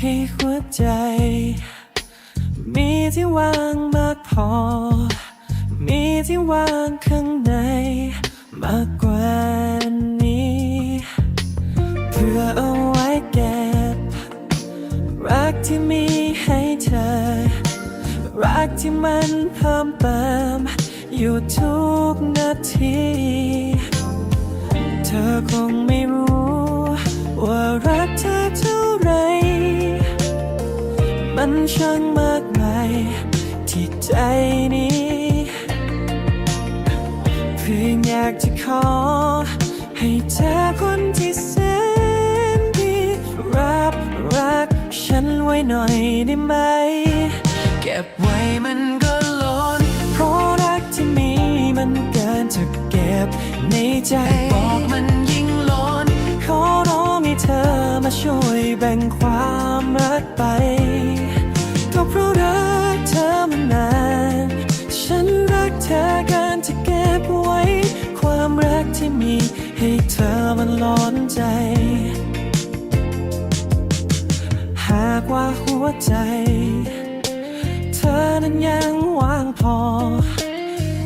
ให้หัวใจ มีที่ว่างมากพอ มีที่ว่างข้างใน มากกว่านี้ เพื่อเอาไว้เก็บรักที่มีให้เธอ รักที่มันเพิ่มเติม อยู่ทุกนาที เธอคงไม่รู้ มันช่างมากมายที่ใจนี้ เพียงอยากจะขอ ให้เธอคนที่แสนดีรับรักฉันไว้หน่อยได้ไหม เก็บไว้มันก็ล้น เพราะรักที่มีมันเกินจะเก็บในใจบอกมันยิ่งล้น ขอร้องให้เธอมาช่วยแบ่งความรักไป ที่มีให้เธอมันล้นใจ หากว่าหัวใจ เธอนั้นยังว่างพอ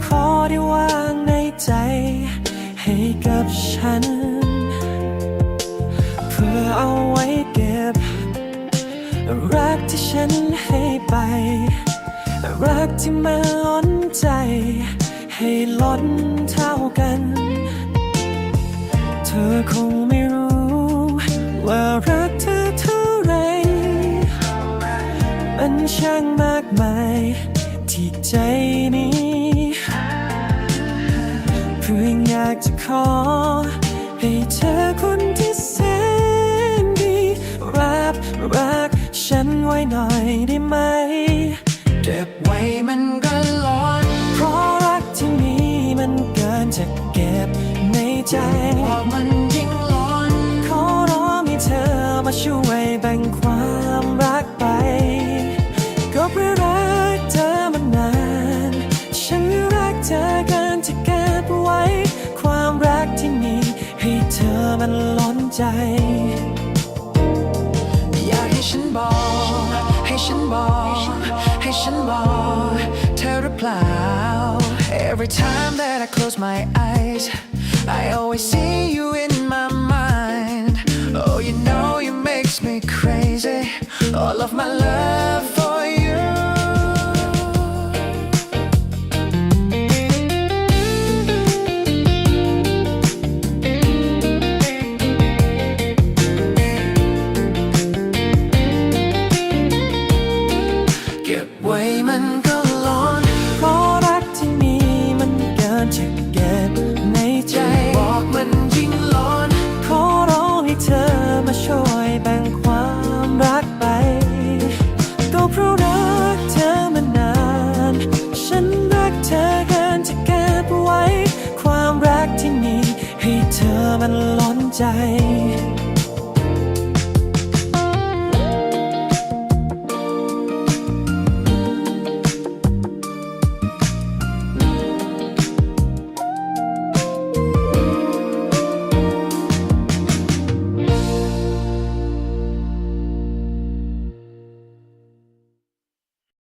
ขอได้วางในใจ ให้กับฉัน เพื่อเอาไว้เก็บ รักที่ฉันให้ไป รักที่มาล้อนใจ ให้ล้นเท่ากัน ธอคงไม่รู้ ว่ารักเธอเท่าไร มันช่างมากมายที่ใจนี้เพื่ออยากจะขอ ให้เธอคนที่แสนดีรับรักฉันไว้หน่อยได้ไหม เก็บไว้มันก็ ใจบอมันยิ่งล้อนขอร้องให้เธอมาช่วยแบ่งความรักไป ก็เพราะรักเธอมานาน ฉันรักเธอเกินจะเก็บไว้ ความรักที่มีให้เธอมันล้นใจ อยากให้ฉันบอก ให้ฉันบอก ให้ฉันบอกเธอหรือเปล่า Every time that I close my eyes I always see you in my mind Oh you know you makes me crazy All of my love for youเก็บไว้มันก็ ็ มันล้นใจ